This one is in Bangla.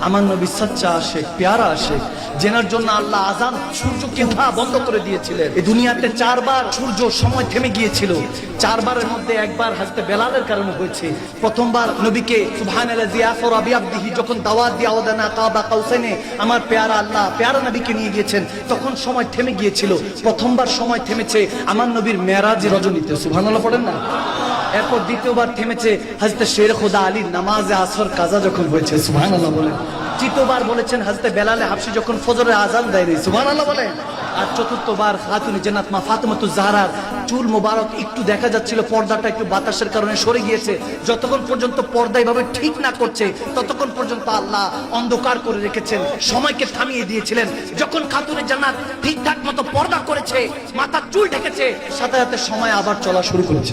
আমার পেয়ারা আল্লাহ প্রথমবার নবীকে যখন দাওয়াত দিয়ে কাবা আমার পেয়ারা আল্লাহ নবীকে নিয়ে গিয়েছেন। তখন সময় থেমে গিয়েছিল। প্রথমবার সময় থেমেছে আমার নবীর মেরাজ রজনীতে। সুবহানাল্লাহ, পড়েন না? এরপর দ্বিতীয়বার থেমেছে হাজতে শের খোদা আলী নামাজে আসর, কাজা যখন হয়েছে সুহান আল্লাহ বলে তৃতীয়বার বলেছেন হাজতে বেলালে হাফসি যখন ফজরের আজান দেয়নি সুহান আল্লাহ বলে আর চতুর্থবার খাতুনি জান্নাত মা ফাতেমাতু জাহরার চুল মোবারক একটু দেখা যাচ্ছিল, পর্দাটা একটু বাতাসের কারণে সরে গিয়েছে। যতক্ষণ পর্যন্ত পর্দা এভাবে ঠিক না করছে, ততক্ষণ পর্যন্ত আল্লাহ অন্ধকার করে রেখেছেন, সময়কে থামিয়ে দিয়েছিলেন। যখন খাতুনে জান্নাত ঠিকঠাক মতো পর্দা করেছে, মাথার চুল ঢেকেছে, সাথে সাথে সময় আবার চলা শুরু করেছে।